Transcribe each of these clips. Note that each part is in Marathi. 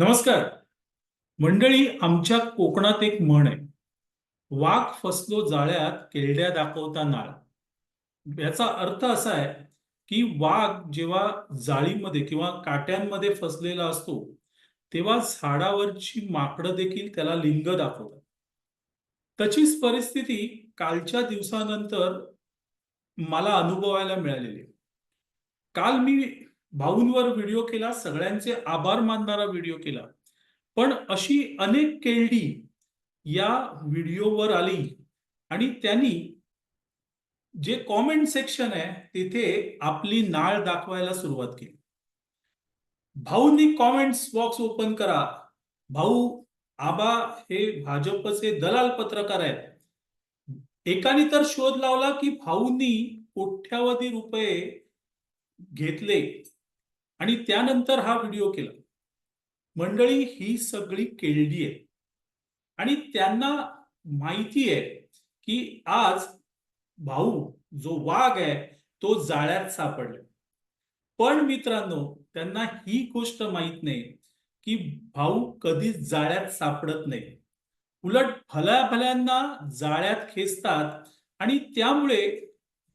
नमस्कार. मंडळी आमच्या कोकणात एक म्हण आहे. वाघ फसलो जाळ्यात केरड्या दाखवता नाळ. याचा अर्थ असा आहे की वाघ जेव्हा जाळीमध्ये किंवा काट्यांमध्ये फसलेला असतो तेव्हा झाडावरची माकडं देखील त्याला लिंग दाखवतात. तशीच परिस्थिती कालच्या दिवसानंतर मला अनुभवायला मिळालेली आहे. काल मी भाऊंवर व्हिडिओ केला सगळ्यांचे आभार मानणारा व्हिडिओ केला. पण अशी अनेक केळडी या व्हिडिओवर आली आणि त्यांनी जे कॉमेंट सेक्शन आहे तिथे आपली नाळ दाखवायला सुरुवात केली. भाऊंनी कॉमेंट्स बॉक्स ओपन करा. भाऊ आबा हे भाजपचे दलाल पत्रकार आहेत. एकाने तर शोध लावला की भाऊंनी कोट्यावधी रुपये घेतले. आणि त्यानंतर हा व्हिडिओ केला. मंडळी ही सगळी केळडी आहे. आणि त्यांना माहिती आहे की आज भाऊ जो वाघ आहे तो जाळ्यात सापडला. पण मित्रांनो त्यांना ही गोष्ट माहीत नाही की भाऊ कधीच जाळ्यात सापडत नाही. उलट भल्या भल्यांना जाळ्यात खेचतात आणि त्यामुळे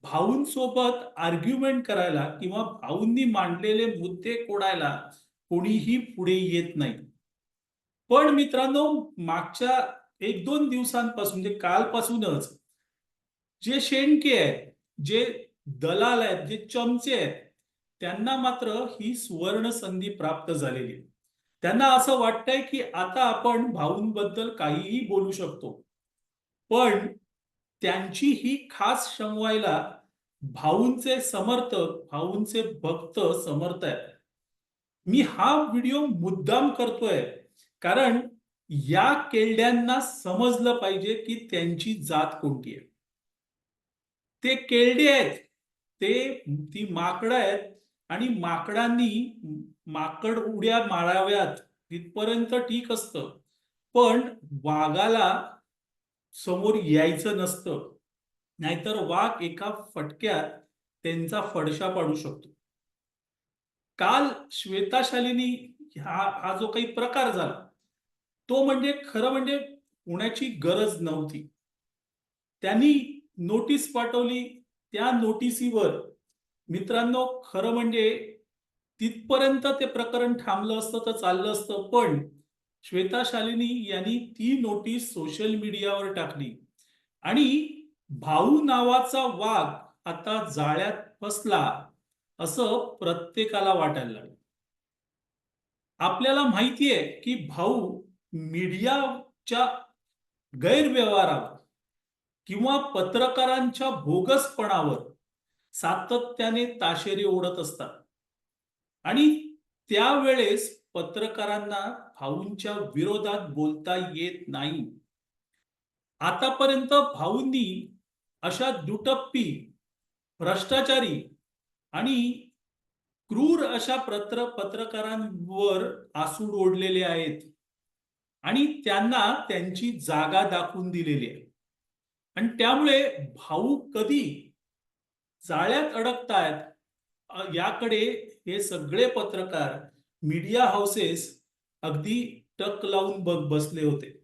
भाऊंसोबत आर्ग्युमेंट करायला किंवा भाऊंनी मांडलेले मुद्दे कोडायला कोणीही पुढे येत नाही. पण मित्रांनो मागच्या एक दोन दिवसांपासून म्हणजे कालपासूनच जे शेणके आहेत जे दलाल आहेत जे चमचे आहेत त्यांना मात्र ही सुवर्ण संधी प्राप्त झालेली आहे. त्यांना असं वाटतंय की आता आपण भाऊंबद्दल काहीही बोलू शकतो. पण त्यांची ही खास शमवायला भाऊंचे समर्थक भाऊंचे भक्त समर्थ आहेत. मी हा व्हिडिओ मुद्दाम करतोय कारण या केळड्यांना समजलं पाहिजे की त्यांची जात कोणती आहे. ते केळडे आहेत ते ती माकडं आहेत आणि माकडांनी माकड उड्या माराव्यात तिथपर्यंत ठीक असतं. पण वाघाला समोर यायचं नसतं. नाहीतर वाघ एका फटक्यात त्यांचा फडशा पाडू शकतो. काल श्वेताशालिनी हा हा जो काही प्रकार झाला तो म्हणजे खरं म्हणजे होण्याची गरज नव्हती. त्यांनी नोटीस पाठवली त्या नोटिसीवर मित्रांनो खरं म्हणजे तिथपर्यंत ते प्रकरण थांबलं असतं तर चाललं असतं पण श्वेता शालिनी यांनी ती नोटीस सोशल मीडियावर टाकली. आणि भाऊ नावाचा वाघ आता जाळ्यात फसला असं प्रत्येकाला वाटायला लागलं. आपल्याला माहिती आहे की भाऊ मीडियाच्या गैरव्यवहारावर किंवा पत्रकारांच्या बोगसपणावर सातत्याने ताशेरी ओढत असतात. आणि त्यावेळेस पत्रकारांना भाऊंच्या विरोधात बोलता येत नाही. आतापर्यंत भाऊंनी अशा दुटप्पी भ्रष्टाचारी आणि क्रूर अशा पत्र पत्रकारांवर आसूड ओढलेले आहेत. आणि त्यांना त्यांची जागा दाखवून दिलेली आहे. आणि त्यामुळे भाऊ कधी जाळ्यात अडकतायत याकडे हे सगळे पत्रकार मीडिया हाऊसेस अगदी टक लावून बघ बसले होते.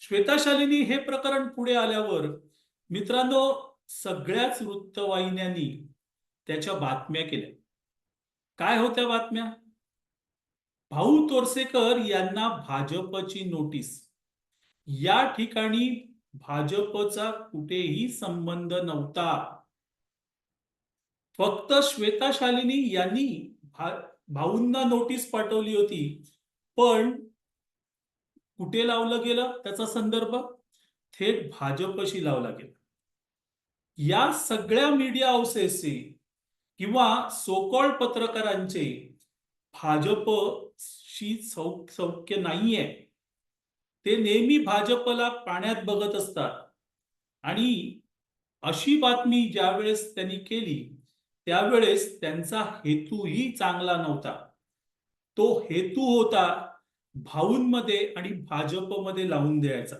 श्वेताशालिनी हे प्रकरण पुढे आल्यावर मित्रांनो सगळ्याच वृत्तवाहिन्यांनी त्याच्या बातम्या केल्या. काय होत्या बातम्या? भाऊ तोरसेकर यांना भाजपची नोटीस. या ठिकाणी भाजपचा कुठेही संबंध नव्हता. फक्त श्वेता शालिनी यांनी भा- भाऊंना नोटीस पाठवली होती. पण कुठे लावलं गेलं त्याचा संदर्भ? थेट भाजपशी लावला गेला. या सगळ्या मीडिया हाऊसेसचे किंवा सोकॉल पत्रकारांचे भाजपशी सौ सौख्य नाहीये. ते नेहमी भाजपला पाण्यात बघत असतात. आणि अशी बातमी ज्यावेळेस त्यांनी केली त्यावेळेस त्यांचा हेतूही चांगला नव्हता. तो हेतू होता भाऊंमध्ये आणि भाजपमध्ये लावून द्यायचा.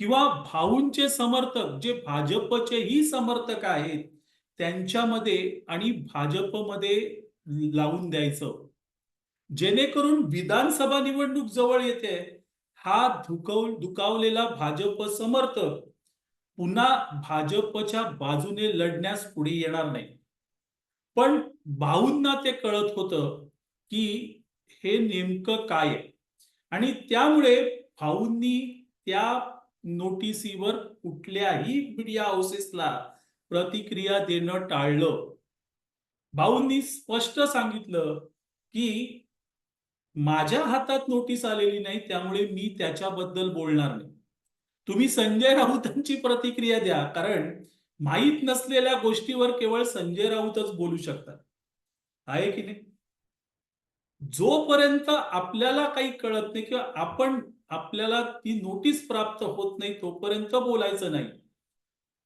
किंवा भाऊंचे समर्थक जे भाजपचेही समर्थक आहेत त्यांच्यामध्ये आणि भाजपमध्ये लावून द्यायचं. जेणेकरून विधानसभा निवडणूक जवळ येते हा धुकव दुखावलेला भाजप समर्थक पुन्हा भाजपच्या बाजूने लढण्यास पुढे येणार नाही. पण भाऊंना ते कळत होतं की हे नेमकं काय आहे? आणि त्यामुळे भाऊंनी त्या नोटिसीवर कुठल्याही मीडिया हाऊसेसला प्रतिक्रिया देणं टाळलं. भाऊंनी स्पष्ट सांगितलं की माझ्या हातात नोटीस आलेली नाही त्यामुळे मी त्याच्याबद्दल बोलणार नाही. तुम्ही संजय राऊतांची प्रतिक्रिया द्या कारण माहीत नसलेल्या गोष्टीवर केवळ संजय राऊतच बोलू शकतात. आहे की नाही? जोपर्यंत आपल्याला काही कळत नाही किंवा आपण आपल्याला ती नोटीस प्राप्त होत नाही तोपर्यंत बोलायचं नाही.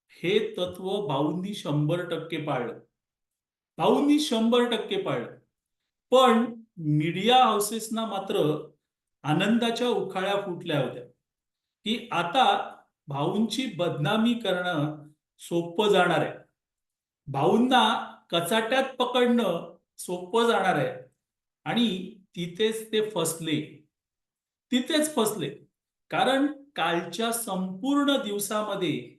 हे तत्व भाऊंनी शंभर टक्के पाळलं. भाऊंनी शंभर टक्के पाळलं. पण मीडिया हाऊसेसना मात्र आनंदाच्या उखाळ्या फुटल्या होत्या. की आता भाऊंची बदनामी करणं सोपं जाणार आहे. भाऊंना कचाट्यात पकडणं सोपं जाणार आहे. आणि तिथेच ते फसले. तिथेच फसले. कारण कालच्या संपूर्ण दिवसामध्ये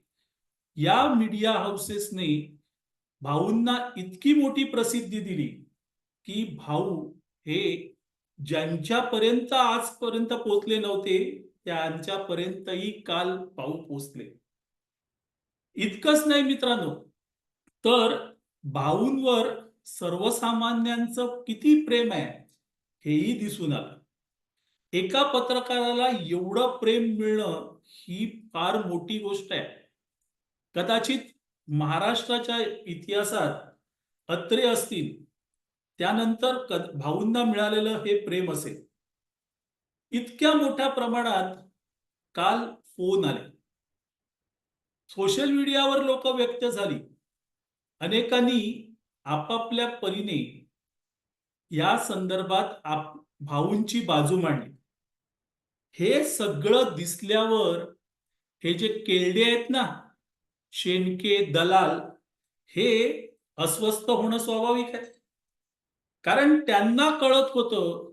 या मीडिया हाऊसेसने भाऊंना इतकी मोठी प्रसिद्धी दिली की भाऊ हे ज्यांच्यापर्यंत आजपर्यंत पोचले नव्हते त्यांच्यापर्यंतही काल भाऊ पोचले इतकंच नाही मित्रांनो तर भाऊंवर सर्वसामान्यांचं किती प्रेम आहे हेही दिसून आलं. एका पत्रकाराला एवढं प्रेम मिळणं ही फार मोठी गोष्ट आहे. कदाचित महाराष्ट्राच्या इतिहासात अत्रे असतील त्यानंतर भाऊंना मिळालेलं हे प्रेम असेल. इतक्या मोठ्या प्रमाणात काल फोन आले. सोशल मीडियावर लोक व्यक्त झाली. अनेकांनी आपापल्या परीने या संदर्भात आप भाऊंची बाजू मांडली. हे सगळं दिसल्यावर हे जे केळडे आहेत ना शेणके दलाल हे अस्वस्थ होणं स्वाभाविक आहे. कारण त्यांना कळत होतं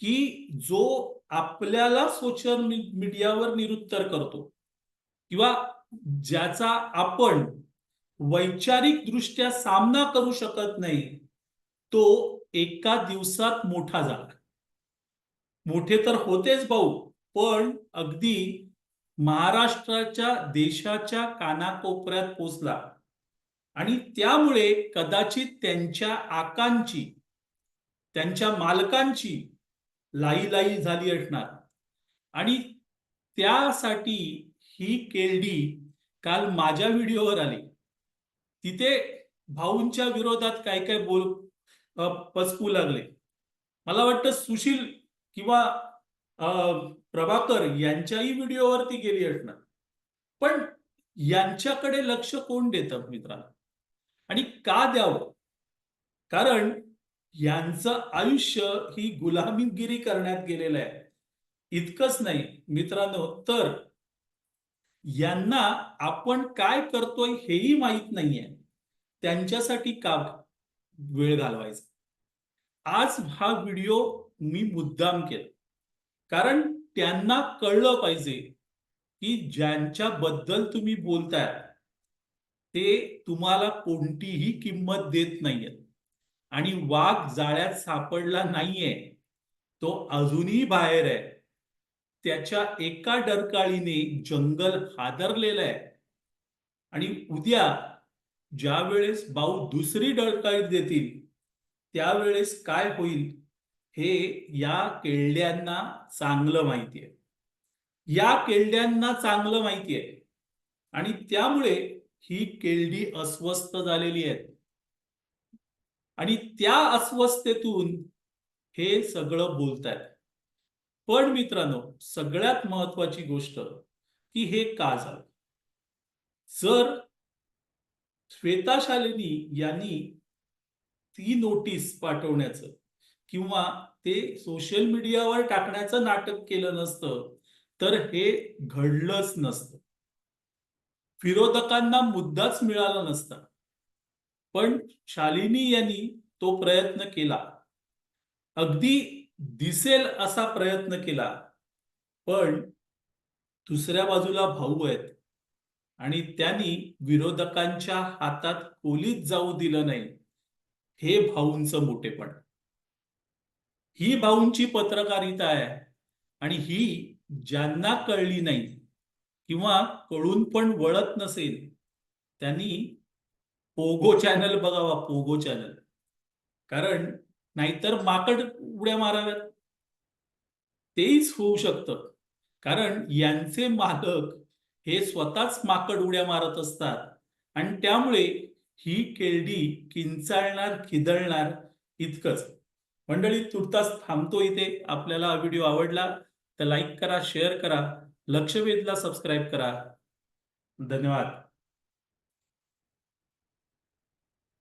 की जो आपल्याला सोशल मीडियावर निरुत्तर करतो किंवा ज्याचा आपण वैचारिक दृष्ट्या सामना करू शकत नाही तो एका दिवसात मोठा झाला. मोठे तर होतेच भाऊ. पण अगदी महाराष्ट्राच्या देशाच्या कानाकोपऱ्यात पोचला. आणि त्यामुळे कदाचित त्यांच्या आकांची त्यांच्या मालकांची लाई लाई झाली असणार. आणि त्यासाठी ही केरडी काल माझ्या व्हिडिओवर आली. तिथे भाऊंच्या विरोधात काय काय बोल अ, पचकू लागले. मला वाटतं सुशील किंवा प्रभाकर यांच्याही व्हिडिओवरती गेली असणार. पण यांच्याकडे लक्ष कोण देतं मित्रांनो? आणि का द्यावं? कारण यांचं आयुष्य ही गुलामीगिरी करण्यात गेलेलं आहे. इतकंच नाही मित्रांनो तर यांना आपण काय करतोय हेही माहीत नाहीये. त्यांच्यासाठी का वेळ घालवायचा? आज हा व्हिडिओ मी मुद्दाम केला. कारण त्यांना कळलं पाहिजे की ज्यांच्याबद्दल तुम्ही बोलताय ते तुम्हाला कोणतीही किंमत देत नाहीयेत. आणि वाघ जाळ्यात सापडला नाहीये तो अजूनही बाहेर आहे. त्याच्या एका डरकाळीने जंगल हादरलेलं आहे. आणि उद्या ज्या वेळेस भाऊ दुसरी डरकाळी देतील त्यावेळेस काय होईल? हे या केळड्यांना चांगलं माहिती आहे या केळड्यांना चांगलं माहिती आहे आणि त्यामुळे ही केळडी अस्वस्थ झालेली आहेत. आणि त्या अस्वस्थतेतून हे सगळं बोलतायत. पण मित्रांनो सगळ्यात महत्वाची गोष्ट की हे का झालं? जर श्वेता शालिनी यांनी ती नोटीस पाठवण्याचं किंवा ते सोशल मीडियावर टाकण्याचं नाटक केलं नसतं तर हे घडलंच नसतं. विरोधकांना मुद्दाच मिळाला नसता. पण शालिनी यांनी तो प्रयत्न केला. अगदी दिसेल असा प्रयत्न केला पण दुसऱ्या बाजूला भाऊ आहेत आणि त्यांनी विरोधकांच्या हातात कोलीत जाऊ दिलं नाही. हे भाऊंचं मोठेपण. ही भाऊंची पत्रकारिता आहे. आणि ही ज्यांना कळली नाही किंवा कळून पण वळत नसेल त्यांनी पोगो चॅनल बघावा पोगो चॅनल. कारण नाहीतर माकड उड्या माराव्यात. तेच होऊ शकतं. कारण यांचे मालक हे स्वतःच माकड उड्या मारत असतात. आणि त्यामुळे ही केळडी किंचाळणार खिदळणार इतकंच. मंडळी तुर्तास थांबतो इथे. आपल्याला हा व्हिडिओ आवडला तर लाईक करा शेअर करा लक्षवेधला सबस्क्राईब करा. धन्यवाद.